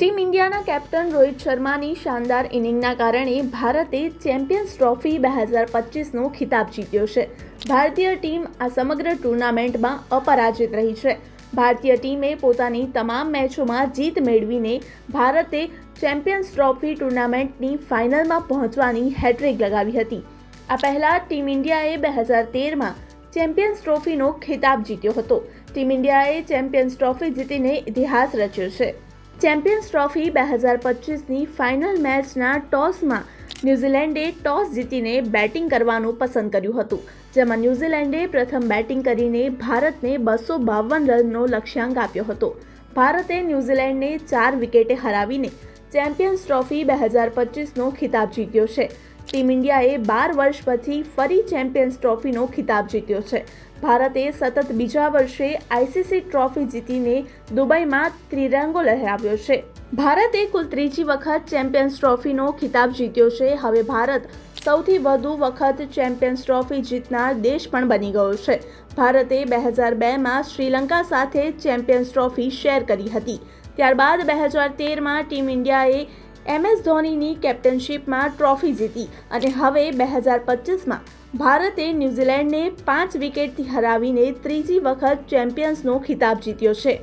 Team ઇન્ડિયાના captain Rohit શર્માની શાનદાર ઇનિંગના કારણે ભારતે ચેમ્પિયન્સ ટ્રોફી બે હજાર પચીસનો ખિતાબ જીત્યો છે. ભારતીય ટીમ આ સમગ્ર ટુર્નામેન્ટમાં અપરાજિત રહી છે. ભારતીય ટીમે પોતાની તમામ મેચોમાં જીત મેળવીને ભારતે ચેમ્પિયન્સ ટ્રોફી ટુર્નામેન્ટની ફાઇનલમાં પહોંચવાની હેટ્રિક લગાવી હતી. આ પહેલાં ટીમ ઇન્ડિયાએ બે હજાર તેરમાં ચેમ્પિયન્સ ટ્રોફીનો ખિતાબ જીત્યો હતો. ટીમ ઇન્ડિયાએ ચેમ્પિયન્સ ટ્રોફી જીતીને ઇતિહાસ રચ્યો છે. ચેમ્પિયન્સ ટ્રોફી બે હજાર પચીસની ફાઇનલ મેચના ટોસમાં ન્યૂઝીલેન્ડે ટોસ જીતીને બેટિંગ કરવાનું પસંદ કર્યું હતું, જેમાં ન્યૂઝીલેન્ડે પ્રથમ બેટિંગ કરીને ભારતને બસો બાવન રનનો લક્ષ્યાંક આપ્યો હતો. ભારતે ન્યૂઝીલેન્ડને ચાર વિકેટે હરાવીને ચેમ્પિયન્સ ટ્રોફી બે હજાર પચીસનો ખિતાબ જીત્યો છે. ટીમ ઇન્ડિયાએ બાર વર્ષ પછી ફરી ચેમ્પિયન્સ ટ્રોફીનો ખિતાબ જીત્યો છે. ભારતે સતત બીજા વર્ષે આઈસીસી ટ્રોફી જીતીને દુબઈમાં ત્રિરંગો લહેરાવ્યો છે. ભારતે કુલ ત્રીજી વખત ચેમ્પિયન્સ ટ્રોફીનો ખિતાબ જીત્યો છે. હવે ભારત સૌથી વધુ વખત ચેમ્પિયન્સ ટ્રોફી જીતનાર દેશ પણ બની ગયો છે. ભારતે બે હજાર બેમાં શ્રીલંકા સાથે ચેમ્પિયન્સ ટ્રોફી શેર કરી હતી. ત્યારબાદ બે હજાર તેરમાં ટીમ ઇન્ડિયાએ એમએસ ધોનીની કેપ્ટનશીપમાં ટ્રોફી જીતી અને હવે બે હજાર પચીસમાં ભારતે ન્યૂઝીલેન્ડને પાંચ વિકેટથી હરાવીને ત્રીજી વખત ચેમ્પિયન્સનો ખિતાબ જીત્યો છે.